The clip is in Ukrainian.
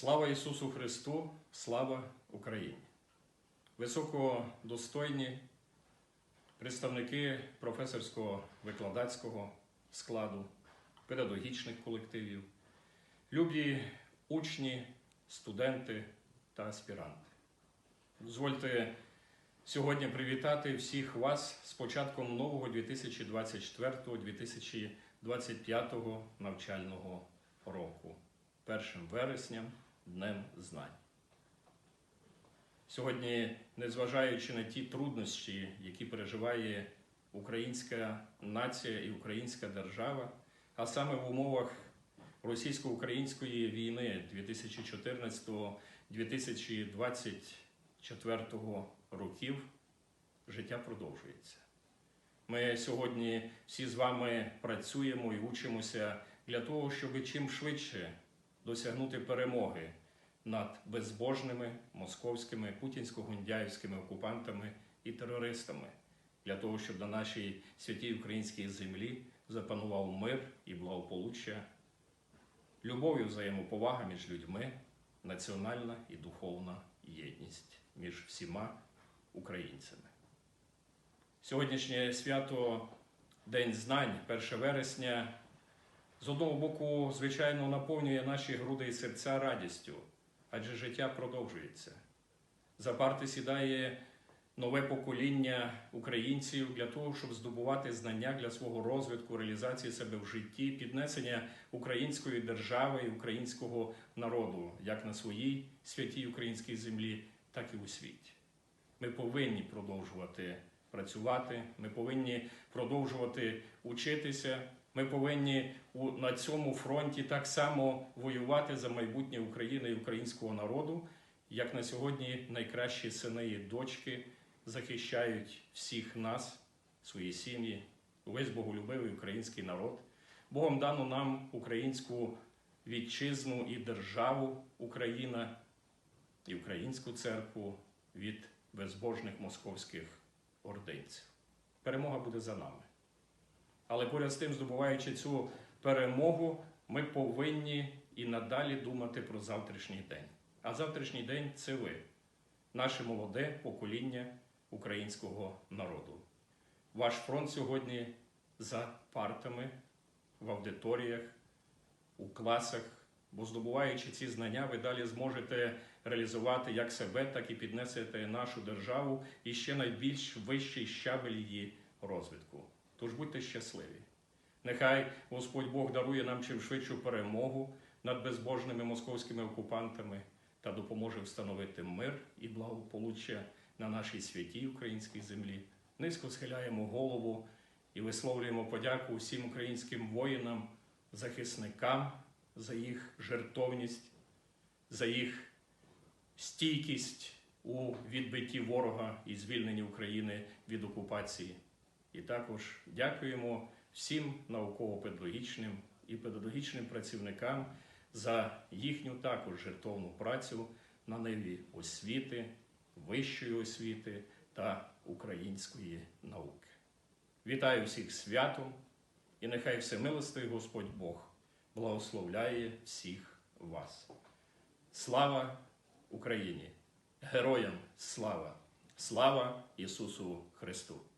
Слава Ісусу Христу, слава Україні! Високодостойні представники професорського викладацького складу, педагогічних колективів, любі учні, студенти та аспіранти. Дозвольте сьогодні привітати всіх вас з початком нового 2024-2025 навчального року, 1 вересням, Днем Знань. Сьогодні, незважаючи на ті труднощі, які переживає українська нація і українська держава, а саме в умовах російсько-української війни 2014-2024 років, життя продовжується. Ми сьогодні всі з вами працюємо і учимося для того, щоб чим швидше досягнути перемоги над безбожними московськими путінсько-гундяївськими окупантами і терористами, для того, щоб на нашій святій українській землі запанував мир і благополуччя, любов і взаємоповага між людьми, національна і духовна єдність між всіма українцями. Сьогоднішнє свято День знань, 1 вересня, з одного боку, звичайно, наповнює наші груди і серця радістю, адже життя продовжується. За парти сідає нове покоління українців для того, щоб здобувати знання для свого розвитку, реалізації себе в житті, піднесення української держави і українського народу, як на своїй святій українській землі, так і у світі. Ми повинні продовжувати працювати, ми повинні продовжувати учитися. Ми повинні на цьому фронті так само воювати за майбутнє України і українського народу, як на сьогодні найкращі сини і дочки захищають всіх нас, свої сім'ї, увесь боголюбивий український народ. Богом дано нам українську вітчизну і державу Україна і українську церкву від безбожних московських ординців. Перемога буде за нами. Але поряд з тим, здобуваючи цю перемогу, ми повинні і надалі думати про завтрашній день. А завтрашній день це ви, наше молоде покоління українського народу. Ваш фронт сьогодні за партами, в аудиторіях, у класах, бо здобуваючи ці знання, ви далі зможете реалізувати як себе, так і піднесете нашу державу і ще найбільш вищий щабель її розвитку. Тож будьте щасливі. Нехай Господь Бог дарує нам чим швидшу перемогу над безбожними московськими окупантами та допоможе встановити мир і благополуччя на нашій святій українській землі. Низько схиляємо голову і висловлюємо подяку всім українським воїнам, захисникам за їх жертовність, за їх стійкість у відбитті ворога і звільненні України від окупації. І також дякуємо всім науково-педагогічним і педагогічним працівникам за їхню також жертовну працю на ниві освіти, вищої освіти та української науки. Вітаю всіх святом і нехай всемилостий Господь Бог благословляє всіх вас. Слава Україні! Героям слава! Слава Ісусу Христу!